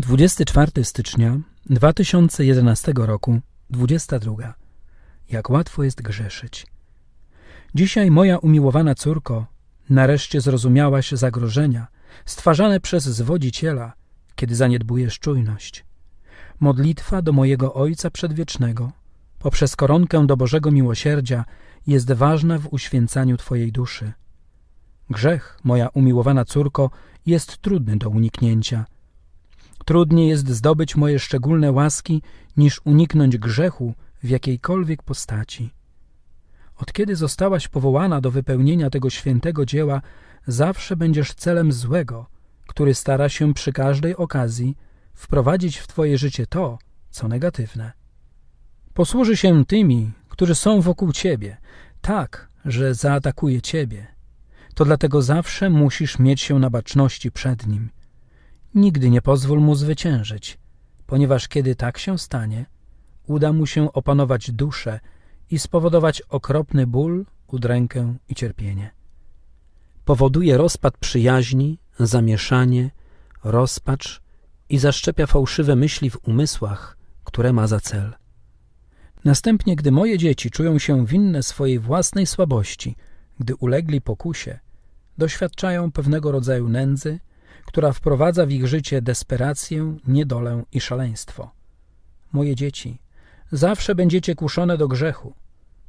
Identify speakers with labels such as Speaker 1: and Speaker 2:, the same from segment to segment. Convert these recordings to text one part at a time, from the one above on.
Speaker 1: 24 stycznia 2011 roku, 22. Jak łatwo jest grzeszyć. Dzisiaj, moja umiłowana córko, nareszcie zrozumiałaś zagrożenia stwarzane przez zwodziciela, kiedy zaniedbujesz czujność. Modlitwa do mojego Ojca Przedwiecznego, poprzez koronkę do Bożego Miłosierdzia, jest ważna w uświęcaniu Twojej duszy. Grzech, moja umiłowana córko, jest trudny do uniknięcia. Trudniej jest zdobyć moje szczególne łaski, niż uniknąć grzechu w jakiejkolwiek postaci. Od kiedy zostałaś powołana do wypełnienia tego świętego dzieła, zawsze będziesz celem złego, który stara się przy każdej okazji wprowadzić w Twoje życie to, co negatywne. Posłuży się tymi, którzy są wokół Ciebie, tak, że zaatakuje Ciebie. To dlatego zawsze musisz mieć się na baczności przed nim. Nigdy nie pozwól mu zwyciężyć, ponieważ kiedy tak się stanie, uda mu się opanować duszę i spowodować okropny ból, udrękę i cierpienie. Powoduje rozpad przyjaźni, zamieszanie, rozpacz i zaszczepia fałszywe myśli w umysłach, które ma za cel. Następnie, gdy moje dzieci czują się winne swojej własnej słabości, gdy ulegli pokusie, doświadczają pewnego rodzaju nędzy, która wprowadza w ich życie desperację, niedolę i szaleństwo. Moje dzieci, zawsze będziecie kuszone do grzechu.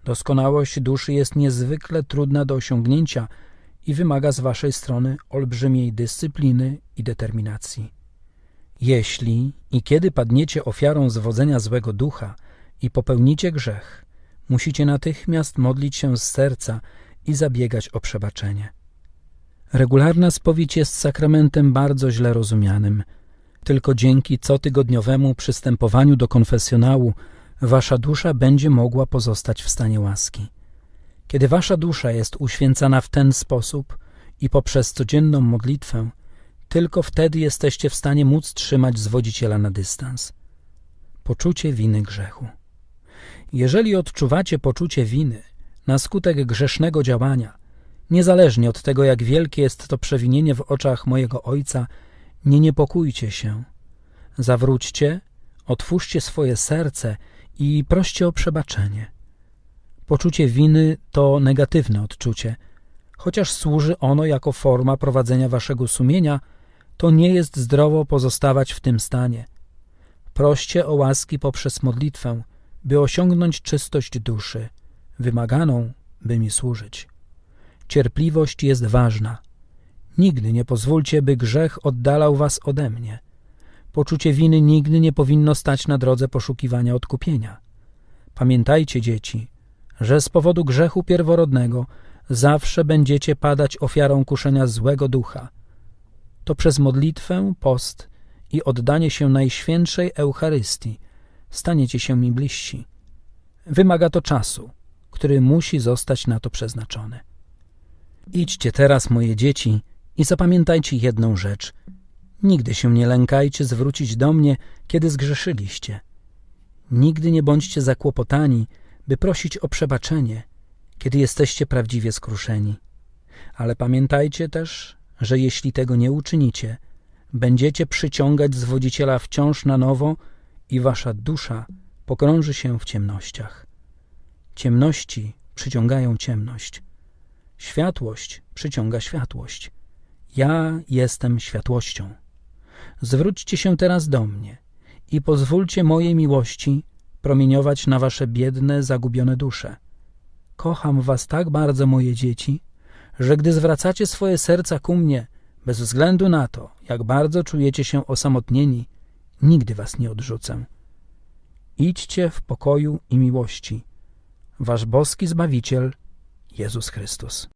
Speaker 1: Doskonałość duszy jest niezwykle trudna do osiągnięcia i wymaga z waszej strony olbrzymiej dyscypliny i determinacji. Jeśli i kiedy padniecie ofiarą zwodzenia złego ducha i popełnicie grzech, musicie natychmiast modlić się z serca i zabiegać o przebaczenie. Regularna spowiedź jest sakramentem bardzo źle rozumianym. Tylko dzięki cotygodniowemu przystępowaniu do konfesjonału wasza dusza będzie mogła pozostać w stanie łaski. Kiedy wasza dusza jest uświęcana w ten sposób i poprzez codzienną modlitwę, tylko wtedy jesteście w stanie móc trzymać zwodziciela na dystans. Poczucie winy grzechu. Jeżeli odczuwacie poczucie winy na skutek grzesznego działania, niezależnie od tego, jak wielkie jest to przewinienie w oczach mojego Ojca, nie niepokójcie się. Zawróćcie, otwórzcie swoje serce i proście o przebaczenie. Poczucie winy to negatywne odczucie. Chociaż służy ono jako forma prowadzenia waszego sumienia, to nie jest zdrowo pozostawać w tym stanie. Proście o łaski poprzez modlitwę, by osiągnąć czystość duszy, wymaganą, by mi służyć. Cierpliwość jest ważna. Nigdy nie pozwólcie, by grzech oddalał was ode mnie. Poczucie winy nigdy nie powinno stać na drodze poszukiwania odkupienia. Pamiętajcie, dzieci, że z powodu grzechu pierworodnego zawsze będziecie padać ofiarą kuszenia złego ducha. To przez modlitwę, post i oddanie się Najświętszej Eucharystii staniecie się mi bliżsi. Wymaga to czasu, który musi zostać na to przeznaczony. Idźcie teraz, moje dzieci, i zapamiętajcie jedną rzecz. Nigdy się nie lękajcie zwrócić do mnie, kiedy zgrzeszyliście. Nigdy nie bądźcie zakłopotani, by prosić o przebaczenie, kiedy jesteście prawdziwie skruszeni. Ale pamiętajcie też, że jeśli tego nie uczynicie, będziecie przyciągać zwodziciela wciąż na nowo i wasza dusza pokrąży się w ciemnościach. Ciemności przyciągają ciemność. Światłość przyciąga światłość. Ja jestem światłością. Zwróćcie się teraz do mnie i pozwólcie mojej miłości promieniować na wasze biedne, zagubione dusze. Kocham was tak bardzo, moje dzieci, że gdy zwracacie swoje serca ku mnie, bez względu na to, jak bardzo czujecie się osamotnieni, nigdy was nie odrzucę. Idźcie w pokoju i miłości. Wasz boski Zbawiciel, Jezus Chrystus.